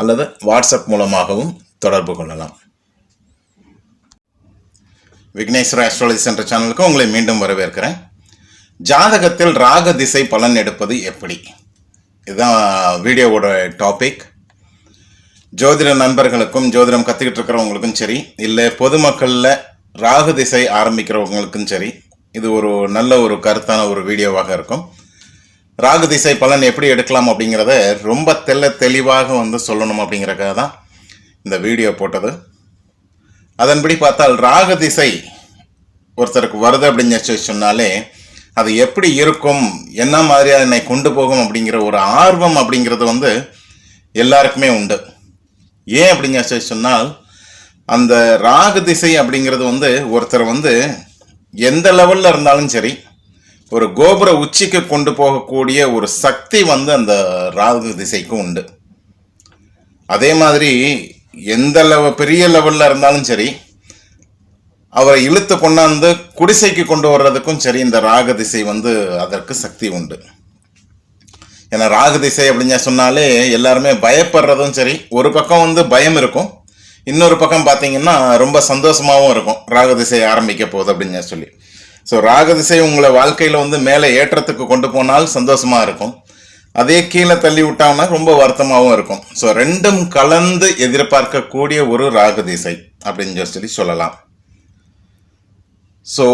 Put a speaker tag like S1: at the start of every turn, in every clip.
S1: அல்லது வாட்ஸ்அப் மூலமாகவும் தொடர்பு கொள்ளலாம். விக்னேஸ்வர ஆஸ்ட்ராலஜி சென்டர் சேனலுக்கு உங்களை மீண்டும் வரவேற்கிறேன். ஜாதகத்தில் ராக திசை பலன் எடுப்பது எப்படி? இதுதான் வீடியோவோட டாபிக் ஜோதிட நண்பர்களுக்கும் ஜோதிடம் கற்றுக்கிட்டு இருக்கிறவங்களுக்கும் சரி இல்லை பொதுமக்களில் ராகு திசை ஆரம்பிக்கிறவங்களுக்கும் சரி இது ஒரு நல்ல ஒரு கருத்தான ஒரு வீடியோவாக இருக்கும். ராகு திசை பலன் எப்படி எடுக்கலாம் அப்படிங்கிறத ரொம்ப தெல்ல தெளிவாக வந்து சொல்லணும் அப்படிங்கிறக்காக தான் இந்த வீடியோ போட்டது. அதன்படி பார்த்தால் ராகு திசை ஒருத்தருக்கு வருது அப்படின்னு சொன்னாலே அது எப்படி இருக்கும் என்ன மாதிரியாக என்னை கொண்டு போகும் அப்படிங்கிற ஒரு ஆர்வம் அப்படிங்கிறது வந்து எல்லாருக்குமே உண்டு. ஏன் அப்படின்னு சொன்னால் அந்த ராகு திசை அப்படிங்கிறது வந்து ஒருத்தர் வந்து எந்த லெவலில் இருந்தாலும் சரி ஒரு கோபுர உச்சிக்கு கொண்டு போகக்கூடிய ஒரு சக்தி வந்து அந்த ராகு திசைக்கு உண்டு. அதே மாதிரி எந்த லெவ பெரிய லெவலில் இருந்தாலும் சரி அவரை இழுத்து கொண்டாந்து குடிசைக்கு கொண்டு வர்றதுக்கும் சரி இந்த ராக திசை வந்து அதற்கு சக்தி உண்டு. ஏன்னா ராகு திசை அப்படின்னு சொன்னாலே எல்லாருமே பயப்படுறதும் சரி ஒரு பக்கம் வந்து பயம் இருக்கும் இன்னொரு பக்கம் பார்த்தீங்கன்னா ரொம்ப சந்தோஷமாகவும் இருக்கும் ராகு திசை ஆரம்பிக்க போகுது அப்படின்னு சொல்லி. ஸோ ராகு திசை உங்களை வாழ்க்கையில் வந்து மேலே ஏற்றத்துக்கு கொண்டு போனால் சந்தோஷமாக இருக்கும். அதே கீழே தள்ளி விட்டாங்கன்னா ரொம்ப வருத்தமாகவும் இருக்கும். ஸோ ரெண்டும் கலந்து எதிர்பார்க்கக்கூடிய ஒரு ராகு திசை அப்படின்னு சொல்லி சொல்லலாம். ஸோ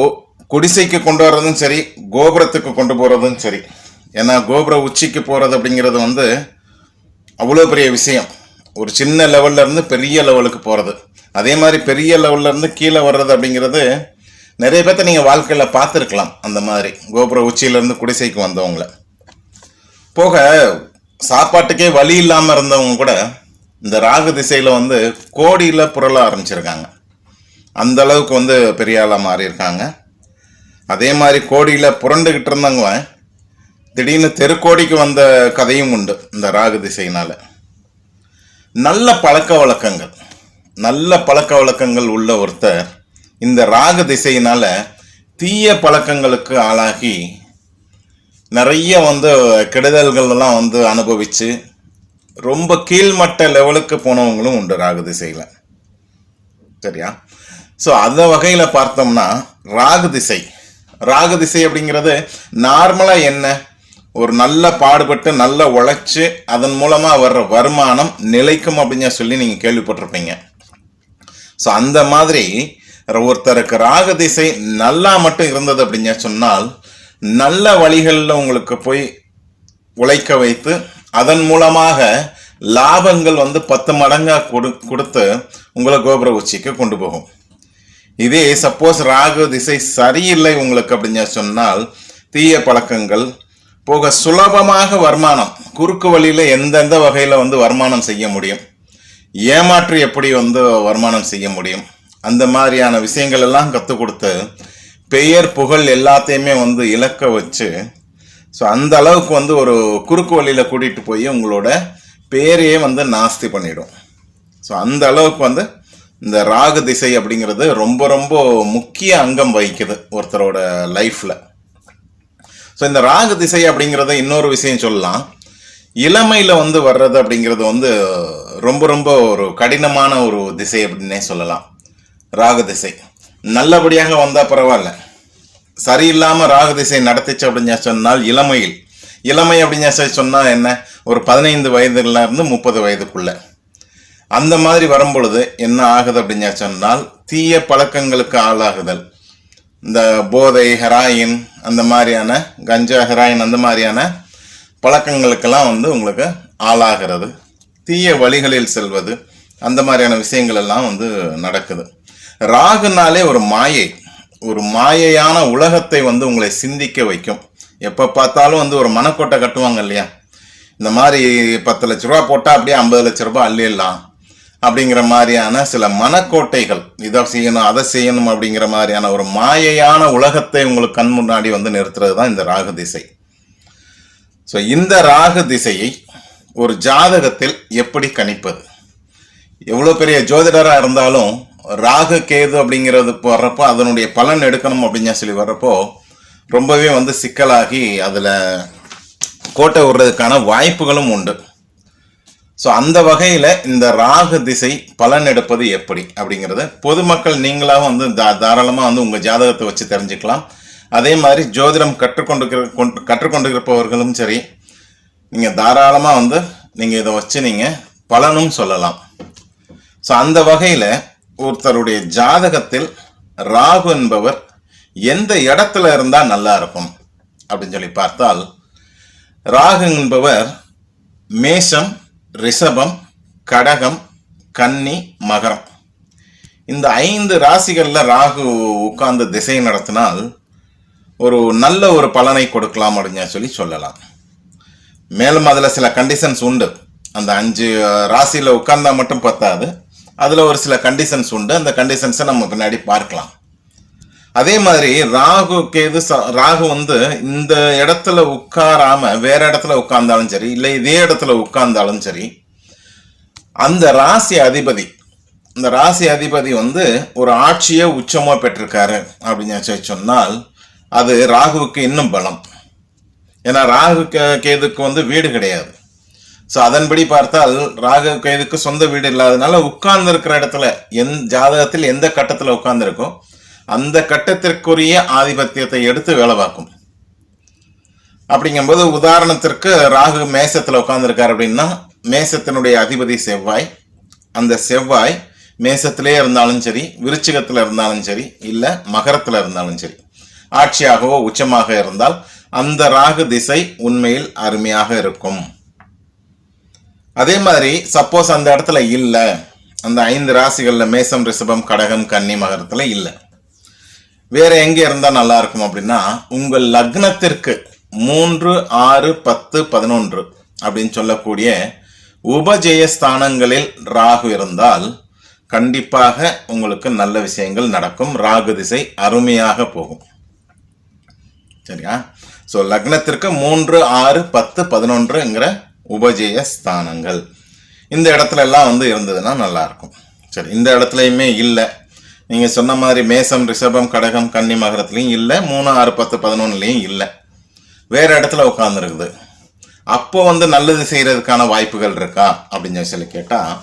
S1: குடிசைக்கு கொண்டு வர்றதும் சரி கோபுரத்துக்கு கொண்டு போகிறதும் சரி. ஏன்னா கோபுர உச்சிக்கு போகிறது அப்படிங்கிறது வந்து அவ்வளோ பெரிய விஷயம். ஒரு சின்ன லெவல்ல இருந்து பெரிய லெவலுக்கு போகிறது அதே மாதிரி பெரிய லெவல்லேருந்து கீழே வர்றது அப்படிங்கிறது நிறைய பேர்த்த நீங்கள் வாழ்க்கையில் பார்த்துருக்கலாம் அந்த மாதிரி. கோபுர உச்சியிலேருந்து குடிசைக்கு வந்தவங்கள. போக சாப்பாட்டுக்கே வழி இல்லாமல் இருந்தவங்க கூட இந்த ராகு திசையில் வந்து கோடியில் புரள ஆரம்பிச்சிருக்காங்க. அந்த அளவுக்கு வந்து பெரிய ஆளாக மாறியிருக்காங்க. அதே மாதிரி கோடியில் புரண்டுக்கிட்டு இருந்தவங்க திடீர்னு தெருக்கோடிக்கு வந்த கதையும் உண்டு இந்த ராகு திசையினால். நல்ல பழக்க வழக்கங்கள். நல்ல பழக்க வழக்கங்கள் உள்ள ஒருத்தர் இந்த ராகு திசையினால தீய பழக்கங்களுக்கு ஆளாகி நிறைய வந்து கெடுதல்கள் எல்லாம் வந்து அனுபவித்து ரொம்ப கீழ்மட்ட லெவலுக்கு போனவங்களும் உண்டு ராகு திசையில். சரியா? ஸோ அந்த வகையில் பார்த்தோம்னா ராகு திசை. ராகு திசை அப்படிங்கிறது நார்மலாக என்ன? ஒரு நல்ல பாடுபட்டு நல்ல உழைச்சி அதன் மூலமாக வர்ற வருமானம் நிலைக்கும் அப்படின்னு சொல்லி நீங்கள் கேள்விப்பட்டிருப்பீங்க. ஸோ அந்த மாதிரி ஒருத்தருக்கு ராகு திசை நல்லா மட்டும் இருந்தது அப்படின்னு சொன்னால் நல்ல வழிகளில் உங்களுக்கு போய் உழைக்க வைத்து அதன் மூலமாக லாபங்கள் வந்து பத்து மடங்காக கொடு கொடுத்து உங்களை கோபுர உச்சிக்கு கொண்டு போகும். இதே சப்போஸ் ராகு திசை சரியில்லை உங்களுக்கு அப்படின்னு சொன்னால் தீய பழக்கங்கள் போக சுலபமாக வருமானம் குறுக்கு வழியில் எந்தெந்த வகையில் வந்து வருமானம் செய்ய முடியும் ஏமாற்றி எப்படி வந்து வருமானம் செய்ய முடியும் அந்த மாதிரியான விஷயங்கள் எல்லாம் கற்றுக் கொடுத்து பெயர் புகழ் எல்லாத்தையுமே வந்து இழக்க வச்சு ஸோ அந்த அளவுக்கு வந்து ஒரு குறுக்கு வழியில் கூட்டிகிட்டு போய் உங்களோட பேரையே வந்து நாஸ்தி பண்ணிடும். ஸோ அந்த அளவுக்கு வந்து இந்த ராகு திசை அப்படிங்கிறது ரொம்ப ரொம்ப முக்கிய அங்கம் வகிக்குது ஒருத்தரோட லைஃப்பில் ஸோ இந்த ராகு திசை அப்படிங்கிறத இன்னொரு விஷயம் சொல்லலாம். இளமையில் வந்து வர்றது அப்படிங்கிறது வந்து ரொம்ப ரொம்ப ஒரு கடினமான ஒரு திசை அப்படின்னே சொல்லலாம். ராகு திசை. நல்லபடியாக வந்தால் பரவாயில்ல. சரியில்லாமல் ராகு திசை நடத்துச்சு அப்படின்னு சொன்னால் இளமையில். இளமை அப்படின்னு சொன்னால் என்ன? ஒரு பதினைந்து வயதுல இருந்து முப்பது வயதுக்குள்ளே. அந்த மாதிரி வரும்பொழுது என்ன ஆகுது அப்படின்னு சொன்னால் தீய பழக்கங்களுக்கு ஆளாகுதல். இந்த போதை ஹெராயின் அந்த மாதிரியான கஞ்சா ஹெராயின் அந்த மாதிரியான பழக்கங்களுக்கெல்லாம் வந்து உங்களுக்கு ஆளாகிறது. தீய வழிகளில் செல்வது அந்த மாதிரியான விஷயங்கள் எல்லாம் வந்து நடக்குது. ராகுனாலே ஒரு மாயை. ஒரு மாயையான உலகத்தை வந்து உங்களை சிந்திக்க வைக்கும். எப்போ பார்த்தாலும் வந்து ஒரு மனக்கோட்டை கட்டுவாங்க இல்லையா? இந்த மாதிரி பத்து லட்ச ரூபா போட்டால் அப்படியே ஐம்பது லட்ச ரூபா அள்ளிடலாம். அப்படிங்கிற மாதிரியான சில மனக்கோட்டைகள் இதை செய்யணும் அதை செய்யணும் அப்படிங்கிற மாதிரியான ஒரு மாயையான உலகத்தை உங்களுக்கு கண் முன்னாடி வந்து நிறுத்துறது தான் இந்த ராகு திசை. ஸோ இந்த ராகு திசையை ஒரு ஜாதகத்தில் எப்படி கணிப்பது? எவ்வளோ பெரிய ஜோதிடராக இருந்தாலும் ராகு கேது அப்படிங்கிறது வர்றப்போ அதனுடைய பலன் எடுக்கணும் அப்படின்னு சொல்லி வர்றப்போ ரொம்பவே வந்து சிக்கலாகி அதில் கோட்டை விடுறதுக்கான வாய்ப்புகளும் உண்டு. ஸோ அந்த வகையில் இந்த ராகு திசை பலன் எடுப்பது எப்படி அப்படிங்கிறத பொதுமக்கள் நீங்களாக வந்து தா தாராளமாக வந்து உங்கள் ஜாதகத்தை வச்சு தெரிஞ்சுக்கலாம். அதே மாதிரி ஜோதிடம் கற்றுக்கொண்டு கொண்டு கற்றுக்கொண்டிருப்பவர்களும் சரி நீங்கள் தாராளமாக வந்து நீங்கள் இதை வச்சு நீங்கள் பலனும் சொல்லலாம். ஸோ அந்த வகையில் ஒருத்தருடைய ஜாதகத்தில் ராகு என்பவர் எந்த இடத்துல இருந்தால் நல்லா இருக்கும்? அப்படின்னு சொல்லி பார்த்தால் ராகு என்பவர் மேஷம் ரிஷபம் கடகம் கன்னி மகரம். இந்த ஐந்து ராசிகளில் ராகு உட்கார்ந்து திசை நடத்தினால் ஒரு நல்ல ஒரு பலனை கொடுக்கலாம் அப்படின்னு சொல்லி சொல்லலாம். மேலும் அதில் சில கண்டிஷன்ஸ் உண்டு. அந்த அஞ்சு ராசியில் உட்கார்ந்தா மட்டும் பத்தாது. அதில் ஒரு சில கண்டிஷன்ஸ் உண்டு. அந்த கண்டிஷன்ஸை நம்ம பின்னாடி பார்க்கலாம். அதே மாதிரி ராகு கேது ச- ராகு வந்து இந்த இடத்துல உட்காராம வேற இடத்துல உட்கார்ந்தாலும் சரி இல்லை இதே இடத்துல உட்கார்ந்தாலும் சரி அந்த ராசி அதிபதி இந்த ராசி அதிபதி வந்து ஒரு ஆட்சியை உச்சமாக பெற்றிருக்காரு அப்படின்னு சொல்லி சொன்னால் அது ராகுவுக்கு இன்னும் பலம். ஏன்னா ராகு கேதுக்கு வந்து வீடு கிடையாது. ஸோ அதன்படி பார்த்தால் ராகு கேதுக்கு சொந்த வீடு இல்லாதனால உட்கார்ந்து இருக்கிற இடத்துல எந் ஜாதகத்தில் எந்த கட்டத்தில் உட்கார்ந்துருக்கோ அந்த கட்டத்திற்குரிய ஆதிபத்தியத்தை எடுத்து வேலை பார்க்கும். அப்படிங்கும்போது உதாரணத்திற்கு ராகு மேசத்தில் உட்காந்துருக்கார் அப்படின்னா மேசத்தினுடைய அதிபதி செவ்வாய். அந்த செவ்வாய் மேசத்திலே இருந்தாலும் சரி விருச்சிகத்தில் இருந்தாலும் சரி இல்லை மகரத்தில் இருந்தாலும் சரி ஆட்சியாகவோ உச்சமாக இருந்தால் அந்த ராகு திசை உண்மையில் அருமையாக இருக்கும். அதே மாதிரி சப்போஸ் அந்த இடத்துல இல்லை. அந்த ஐந்து ராசிகளில் மேசம் ரிஷபம் கடகம் கன்னி மகரத்தில் இல்லை. வேற எங்கே இருந்தால் நல்லா இருக்கும் அப்படின்னா உங்கள் லக்னத்திற்கு மூன்று ஆறு பத்து பதினொன்று அப்படின்னு சொல்லக்கூடிய உபஜெய ஸ்தானங்களில் ராகு இருந்தால் கண்டிப்பாக உங்களுக்கு நல்ல விஷயங்கள் நடக்கும். ராகு திசை அருமையாக போகும். சரியா? ஸோ லக்னத்திற்கு மூன்று ஆறு பத்து பதினொன்றுங்கிற உபஜெய ஸ்தானங்கள். இந்த இடத்துல எல்லாம் வந்து இருந்ததுன்னா நல்லா இருக்கும் சரி இந்த இடத்துலையுமே இல்லை. நீங்கள் சொன்ன மாதிரி மேசம் ரிஷபம் கடகம் கன்னி மகரத்துலையும் இல்லை மூணு ஆறு பத்து பதினொன்றுலையும் இல்லை. வேற இடத்துல உட்காந்துருக்குது அப்போ வந்து நல்லது செய்யறதுக்கான வாய்ப்புகள் இருக்கா? அப்படின்னு சொல்லி கேட்டால்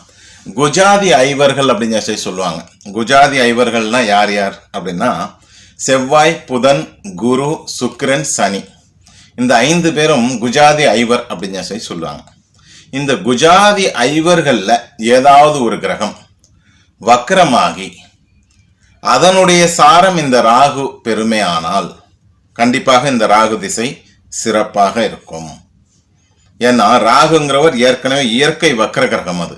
S1: குஜாதி ஐவர்கள் அப்படின்னு சொல்லி சொல்லுவாங்க. குஜாதி ஐவர்கள்னா யார் யார்? அப்படின்னா செவ்வாய் புதன் குரு சுக்கிரன் சனி. இந்த ஐந்து பேரும் குஜாதி ஐவர் அப்படின்னு சொல்லி சொல்லுவாங்க இந்த குஜாதி ஐவர்களில் ஏதாவது ஒரு கிரகம் வக்கரமாகி அதனுடைய சாரம் இந்த ராகு பெருமையானால் கண்டிப்பாக இந்த ராகு திசை சிறப்பாக இருக்கும். ஏன்னா ராகுங்கிறவர் ஏற்கனவே இயற்கை வக்கர கிரகம் அது.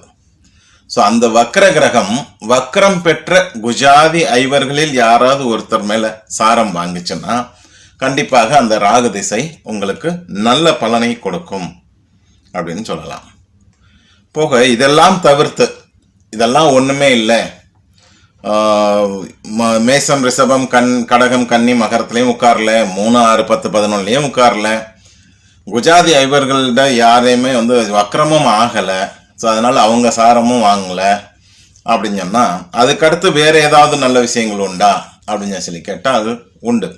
S1: ஸோ அந்த வக்கர கிரகம் வக்கரம் பெற்ற குஜாதி ஐவர்களில் யாராவது ஒருத்தர் மேலே சாரம் வாங்கிச்சுன்னா கண்டிப்பாக அந்த ராகு திசை உங்களுக்கு நல்ல பலனை கொடுக்கும் அப்படின்னு சொல்லலாம். போக இதெல்லாம் தவிர்த்து இதெல்லாம் ஒன்றுமே இல்லை. மேசம் ரிஷபம் கண் கடகம் கன்னி மகரத்துலேயும் உட்காரல. மூணு ஆறு பத்து பதினொன்னுலையும் உட்காரல. குஜாதி ஐவர்கள்ட யாரையுமே வந்து வக்ரமும் ஆகலை. ஸோ அதனால் அவங்க சாரமும் வாங்கலை. அப்படின்னு சொன்னால் அதுக்கடுத்து வேறு ஏதாவது நல்ல விஷயங்கள் உண்டா? அப்படின்னு சொல்லி கேட்டால் அது உண்டு.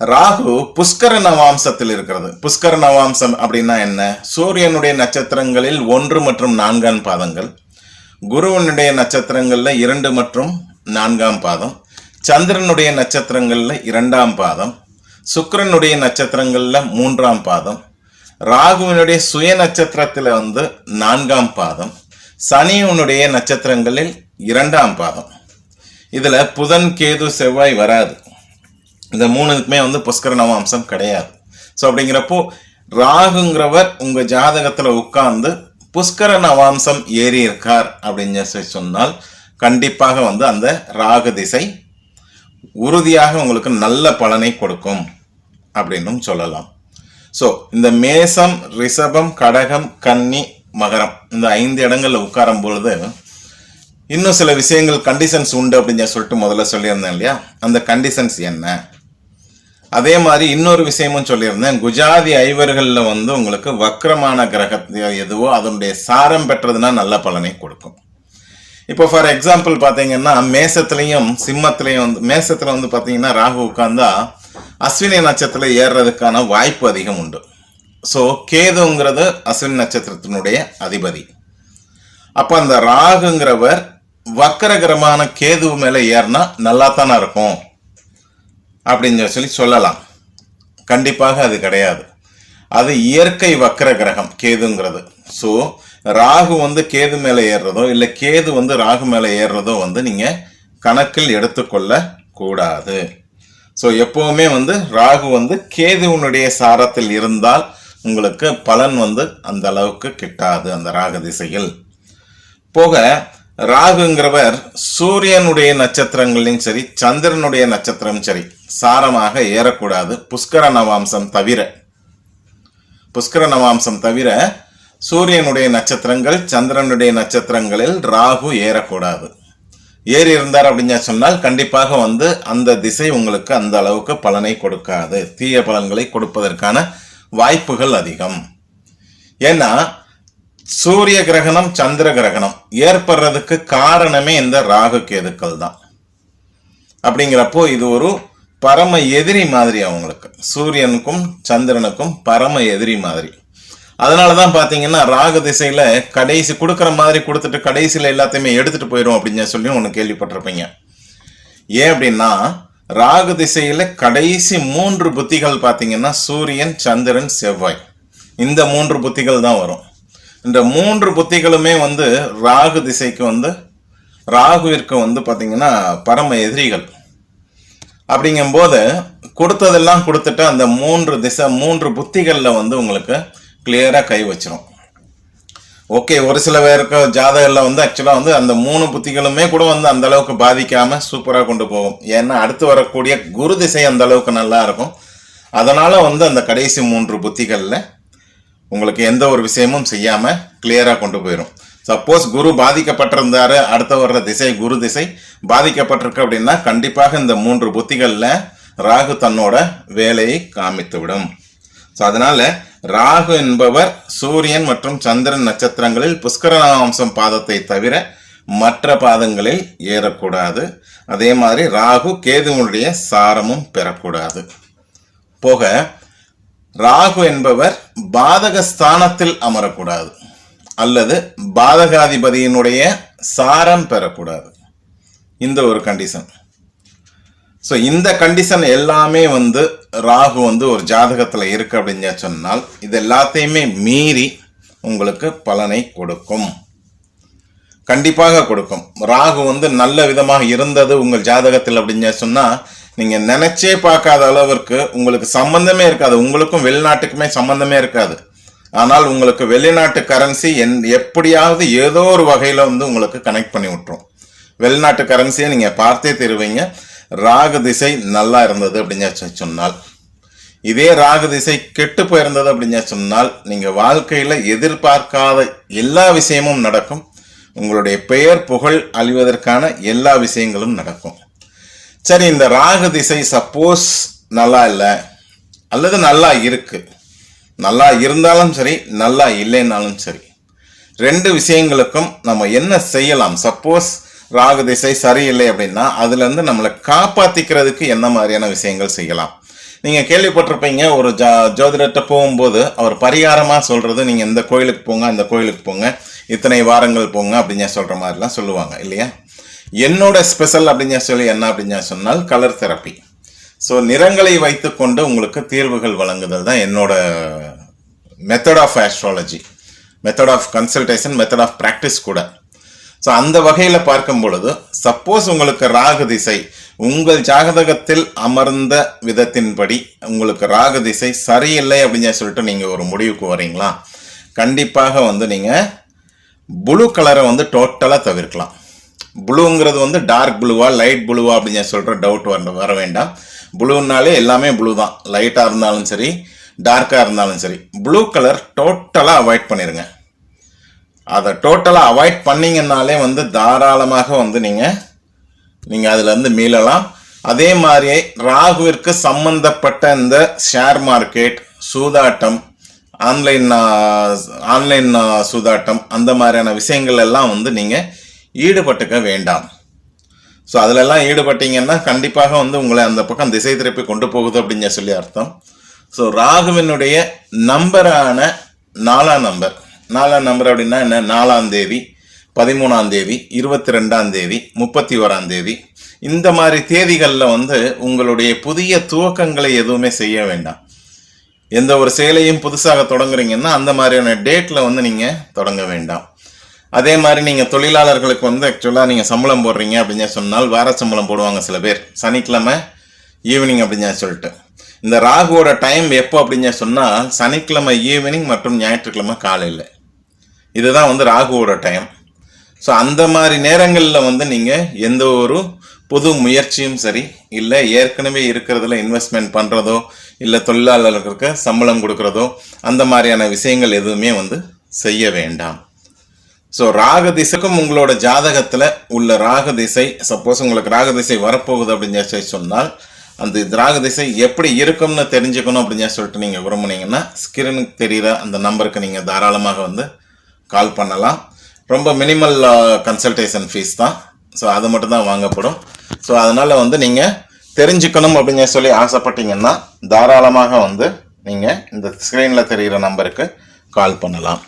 S1: ராகு புஷ்கர நவாம்சத்தில் இருக்கிறது. புஷ்கர நவாம்சம் அப்படின்னா என்ன? சூரியனுடைய நட்சத்திரங்களில் ஒன்று மற்றும் நான்காம் பாதங்கள். குருவனுடைய நட்சத்திரங்களில் இரண்டு மற்றும் நான்காம் பாதம். சந்திரனுடைய நட்சத்திரங்களில் இரண்டாம் பாதம். சுக்கரனுடைய நட்சத்திரங்களில் மூன்றாம் பாதம். ராகுவினுடைய சுய நட்சத்திரத்தில் வந்து நான்காம் பாதம். சனியனுடைய நட்சத்திரங்களில் இரண்டாம் பாதம். இதில் புதன் கேது செவ்வாய் வராது. இந்த மூணுக்குமே வந்து புஷ்கர நவாம்சம் கிடையாது. ஸோ அப்படிங்கிறப்போ ராகுங்கிறவர் உங்கள் ஜாதகத்தில் உட்கார்ந்து புஷ்கர நவாம்சம் ஏறி இருக்கார் அப்படின்னு சொல்லி சொன்னால் கண்டிப்பாக வந்து அந்த ராகு திசை உறுதியாக உங்களுக்கு நல்ல பலனை கொடுக்கும் அப்படின்னும் சொல்லலாம். ஸோ இந்த மேசம் ரிஷபம் கடகம் கன்னி மகரம் இந்த ஐந்து இடங்களில் உட்காரும் பொழுது இன்னும் சில விஷயங்கள் கண்டிஷன்ஸ் உண்டு அப்படின்னு சொல்லிட்டு முதல்ல சொல்லியிருந்தேன் இல்லையா? அந்த கண்டிஷன்ஸ் என்ன? அதே மாதிரி இன்னொரு விஷயமும் சொல்லியிருந்தேன். குஜாதி ஐவர்களில் வந்து உங்களுக்கு வக்கரமான கிரக எதுவோ அதனுடைய சாரம் பெற்றதுன்னா நல்ல பலனை கொடுக்கும். இப்போ ஃபார் எக்ஸாம்பிள் பார்த்தீங்கன்னா மேசத்துலேயும் சிம்மத்துலேயும் வந்து மேசத்தில் வந்து பார்த்தீங்கன்னா ராகு உட்காந்தா அஸ்வினி நட்சத்திரம் ஏறுறதுக்கான வாய்ப்பு அதிகம் உண்டு. ஸோ கேதுங்கிறது அஸ்வினி நட்சத்திரத்தினுடைய அதிபதி. அப்போ அந்த ராகுங்கிறவர் வக்கரகரமான கேது மேலே ஏறினா நல்லா தானே இருக்கும். அப்படின்னு சொல்லி சொல்லலாம். கண்டிப்பாக அது கிடையாது. அது இயற்கை வக்கர கிரகம் கேதுங்கிறது. ஸோ ராகு வந்து கேது மேலே ஏறுறதோ இல்லை கேது வந்து ராகு மேலே ஏறுறதோ வந்து நீங்கள் கணக்கில் எடுத்துக்கொள்ள கூடாது. ஸோ எப்போவுமே வந்து ராகு வந்து கேதுவனுடைய சாரத்தில் இருந்தால் உங்களுக்கு பலன் வந்து அந்த அளவுக்கு கிட்டாது அந்த ராக திசையில். போக ராகுங்கிறவர் சூரியனுடைய நட்சத்திரங்களையும் சரி சந்திரனுடைய நட்சத்திரம் சரி சாரமாக ஏறக்கூடாது. புஷ்கர நவாம்சம் தவிர புஷ்கர நவாம்சம் தவிர சூரியனுடைய நட்சத்திரங்கள் சந்திரனுடைய நட்சத்திரங்களில் ராகு ஏறக்கூடாது. ஏறி இருந்தார் அப்படின்னு சொன்னால் கண்டிப்பாக வந்து அந்த திசை உங்களுக்கு அந்த அளவுக்கு பலனை கொடுக்காது. தீய பலன்களை கொடுப்பதற்கான வாய்ப்புகள் அதிகம். ஏன்னா சூரிய கிரகணம் சந்திர கிரகணம். ஏற்படுறதுக்கு காரணமே இந்த ராகு கேதுக்கள் தான். அப்படிங்கிறப்போ இது ஒரு பரம எதிரி மாதிரி அவங்களுக்கு. சூரியனுக்கும் சந்திரனுக்கும் பரம எதிரி மாதிரி. அதனால தான் பார்த்தீங்கன்னா ராகு திசையில் கடைசி கொடுக்குற மாதிரி கொடுத்துட்டு கடைசியில் எல்லாத்தையுமே எடுத்துகிட்டு போயிடும் அப்படின்னு சொல்லி ஒன்று கேள்விப்பட்டிருப்பீங்க. ஏன் அப்படின்னா ராகு திசையில் கடைசி மூன்று புத்திகள் பார்த்தீங்கன்னா சூரியன் சந்திரன் செவ்வாய். இந்த மூன்று புத்திகள் தான் வரும். இந்த மூன்று புத்திகளுமே வந்து ராகு திசைக்கு வந்து ராகுவிற்கு வந்து பார்த்திங்கன்னா பரம எதிரிகள். அப்படிங்கும்போது கொடுத்ததெல்லாம் கொடுத்துட்டு அந்த மூன்று திசை மூன்று புத்திகளில் வந்து உங்களுக்கு கிளியராக கை வச்சிரும். ஓகே ஒரு சில பேருக்கு ஜாதகத்தில் வந்து ஆக்சுவலாக வந்து அந்த மூணு புத்திகளுமே கூட வந்து அந்த அளவுக்கு பாதிக்காமல் சூப்பராக கொண்டு போகும். ஏன்னா அடுத்து வரக்கூடிய குரு திசை அந்த அளவுக்கு நல்லா இருக்கும். அதனால் வந்து அந்த கடைசி மூன்று புத்திகளில் உங்களுக்கு எந்த ஒரு விஷயமும் செய்யாமல் கிளியராக கொண்டு போயிடும் சப்போஸ் குரு பாதிக்கப்பட்டிருந்தாரு அடுத்த வர்ற திசை குரு திசை பாதிக்கப்பட்டிருக்கு அப்படின்னா கண்டிப்பாக இந்த மூன்று புத்திகளில் ராகு தன்னோட வேலையை காமித்து விடும் ஸோ அதனால் ராகு என்பவர் சூரியன் மற்றும் சந்திரன் நட்சத்திரங்களில் புஷ்கர பாதத்தை தவிர மற்ற பாதங்களில் ஏறக்கூடாது. அதே மாதிரி ராகு கேதுவனுடைய சாரமும் பெறக்கூடாது. போக ராகு என்பவர் பாதக ஸ்தானத்தில் அமரக்கூடாது அல்லது பாதகாதிபதியினுடைய சாரம் பெறக்கூடாது. இந்த ஒரு கண்டிஷன் ஸோ இந்த கண்டிஷன் எல்லாமே வந்து ராகு வந்து ஒரு ஜாதகத்தில் இருக்கு அப்படின்னு சொன்னால் இது எல்லாத்தையுமே மீறி உங்களுக்கு பலனை கொடுக்கும். கண்டிப்பாக கொடுக்கும். ராகு வந்து நல்ல விதமாக இருந்தது உங்கள் ஜாதகத்தில் அப்படின்னு சொன்னால் நீங்கள் நினச்சே பார்க்காத அளவிற்கு உங்களுக்கு சம்பந்தமே இருக்காது. உங்களுக்கும் வெளிநாட்டுக்குமே சம்பந்தமே இருக்காது. ஆனால் உங்களுக்கு வெளிநாட்டு கரன்சி என் எப்படியாவது ஏதோ ஒரு வகையில் வந்து உங்களுக்கு கனெக்ட் பண்ணி விட்டுரும். வெளிநாட்டு கரன்சியை நீங்கள் பார்த்தே தருவீங்க. ராகு திசை நல்லா இருந்தது அப்படின்னு சொன்னால். இதே ராகு திசை கெட்டு போயிருந்தது அப்படின்னு சொன்னால் நீங்கள் வாழ்க்கையில் எதிர்பார்க்காத எல்லா விஷயமும் நடக்கும். உங்களுடைய பெயர் புகழ் அழிவதற்கான எல்லா விஷயங்களும் நடக்கும். சரி இந்த ராகு திசை சப்போஸ் நல்லா இல்லை. அல்லது நல்லா இருக்கு. நல்லா இருந்தாலும் சரி நல்லா இல்லைன்னாலும் சரி. ரெண்டு விஷயங்களுக்கும் நம்ம என்ன செய்யலாம்? சப்போஸ் ராகு திசை சரியில்லை அப்படின்னா அதுலேருந்து நம்மளை காப்பாற்றிக்கிறதுக்கு என்ன மாதிரியான விஷயங்கள் செய்யலாம்? நீங்கள் கேள்விப்பட்டிருப்பீங்க ஒரு ஜா ஜோதிடர்கிட்ட போகும்போது அவர் பரிகாரமாக சொல்கிறது நீங்கள் இந்த கோயிலுக்கு போங்க அந்த கோயிலுக்கு போங்க இத்தனை வாரங்கள் போங்க அப்படின்னு சொல்கிற மாதிரிலாம் சொல்லுவாங்க இல்லையா? என்னோட ஸ்பெஷல் அப்படின்னு சொல்லி என்ன அப்படின்னு சொன்னால் கலர் தெரப்பி ஸோ நிறங்களை வைத்துக்கொண்டு உங்களுக்கு தீர்வுகள் வழங்குதல் தான் என்னோட method of astrology method of consultation method of practice கூட. ஸோ அந்த வகையில் பார்க்கும் பொழுது சப்போஸ் உங்களுக்கு ராகு திசை உங்கள் ஜாதகத்தில் அமர்ந்த விதத்தின்படி உங்களுக்கு ராகு திசை சரியில்லை அப்படின்னு சொல்லிட்டு நீங்கள் ஒரு முடிவுக்கு வரீங்களா? கண்டிப்பாக வந்து நீங்கள் ப்ளூ கலரை வந்து டோட்டலாக தவிர்க்கலாம். ப்ளூங்கிறது வந்து டார்க் ப்ளூவா லைட் ப்ளூவா அப்படின்னு சொல்கிற டவுட் வர வர வேண்டாம். ப்ளூனாலே எல்லாமே ப்ளூ தான். லைட்டாக இருந்தாலும் சரி டார்க்காக இருந்தாலும் சரி ப்ளூ கலர் டோட்டலாக அவாய்ட் பண்ணிடுங்க அதை டோட்டலாக அவாய்ட் பண்ணிங்கன்னாலே வந்து தாராளமாக வந்து நீங்கள் நீங்கள் அதுலேருந்து மீளலாம். அதே மாதிரியே ராகுவிற்கு சம்பந்தப்பட்ட இந்த ஷேர் மார்க்கெட் சூதாட்டம் ஆன்லைன் ஆன்லைன் சூதாட்டம் அந்த மாதிரியான விஷயங்கள் எல்லாம் வந்து நீங்கள் ஈடுபட்டுக்க வேண்டாம். ஸோ அதிலெல்லாம் ஈடுபட்டீங்கன்னா கண்டிப்பாக வந்து உங்களை அந்த பக்கம் திசை திருப்பி கொண்டு போகுது அப்படின்னு சொல்லி அர்த்தம். ஸோ ராகுவினுடைய நம்பரான நாலாம் நம்பர். நாலாம் நம்பர் அப்படின்னா என்ன? நாலாம் தேதி பதிமூணாம் தேதி இருபத்தி ரெண்டாம் தேதி முப்பத்தி ஓராம் தேதி. இந்த மாதிரி தேதிகளில் வந்து உங்களுடைய புதிய துவக்கங்களை எதுவுமே செய்ய வேண்டாம். எந்த ஒரு செயலையும் புதுசாக தொடங்குறீங்கன்னா அந்த மாதிரியான டேட்டில் வந்து நீங்கள் தொடங்க வேண்டாம். அதே மாதிரி நீங்கள் தொழிலாளர்களுக்கு வந்து ஆக்சுவலாக நீங்கள் சம்பளம் போடுறீங்க அப்படின்னு சொன்னால் வார சம்பளம் போடுவாங்க சில பேர். சனிக்கிழமை ஈவினிங் அப்படின்னு சொல்லிட்டு. இந்த ராகுவோட டைம் எப்போ அப்படின்னு சொன்னால் சனிக்கிழமை ஈவினிங் மற்றும் ஞாயிற்றுக்கிழமை காலையில். இதுதான் வந்து ராகுவோட டைம் ஸோ அந்த மாதிரி நேரங்களில் வந்து நீங்கள் எந்த ஒரு புது முயற்சியும் சரி இல்லை ஏற்கனவே இருக்கிறதுல இன்வெஸ்ட்மெண்ட் பண்ணுறதோ இல்லை தொழிலாளர்களுக்கு சம்பளம் கொடுக்குறதோ அந்த மாதிரியான விஷயங்கள் எதுவுமே வந்து செய்ய வேண்டாம். ஸோ ராக திசைக்கும் உங்களோட ஜாதகத்தில் உள்ள ராக திசை சப்போஸ் உங்களுக்கு ராக திசை வரப்போகுது அப்படின்னு சொல்லி சொன்னால் அந்த ராக திசை எப்படி இருக்கும்னு தெரிஞ்சுக்கணும் அப்படின்னு சொல்லிட்டு நீங்கள் விரும்புனீங்கன்னா ஸ்கிரீனுக்கு தெரிகிற அந்த நம்பருக்கு நீங்கள் தாராளமாக வந்து கால் பண்ணலாம். ரொம்ப மினிமல் கன்சல்டேஷன் ஃபீஸ் தான். ஸோ அது மட்டும் தான் வாங்கப்படும். ஸோ அதனால் வந்து நீங்கள் தெரிஞ்சுக்கணும் அப்படின்னு சொல்லி ஆசைப்பட்டீங்கன்னா தாராளமாக வந்து நீங்கள் இந்த ஸ்க்ரீனில் தெரிகிற நம்பருக்கு கால் பண்ணலாம்.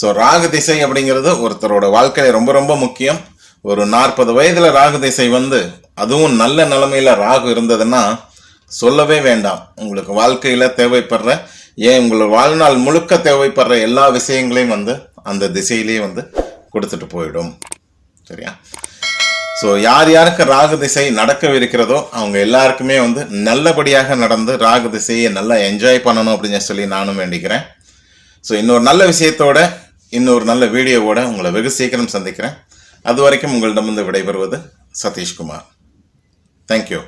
S1: ஸோ ராகு திசை அப்படிங்கிறது ஒருத்தரோட வாழ்க்கையில ரொம்ப ரொம்ப முக்கியம். ஒரு நாற்பது வயதுல ராகு திசை வந்து அதுவும் நல்ல நிலைமையில ராகு இருந்ததுன்னா சொல்லவே வேண்டாம். உங்களுக்கு வாழ்க்கையில தேவைப்படுற ஏன் உங்களோட வாழ்நாள் முழுக்க தேவைப்படுற எல்லா விஷயங்களையும் வந்து அந்த திசையிலேயே வந்து கொடுத்துட்டு போயிடும். சரியா? ஸோ யார் யாருக்கு ராகு திசை நடக்கவிருக்கிறதோ அவங்க எல்லாருக்குமே வந்து நல்லபடியாக நடந்து ராகு திசையை நல்லா என்ஜாய் பண்ணணும் அப்படின்னு சொல்லி நானும் வேண்டிக்கிறேன். ஸோ இன்னொரு நல்ல விஷயத்தோட இன்னொரு நல்ல வீடியோவோட உங்களை வெகு சீக்கிரம் சந்திக்கிறேன். அது வரைக்கும் உங்களிடமிருந்து விடைபெறுவது சதீஷ்குமார். தேங்க்யூ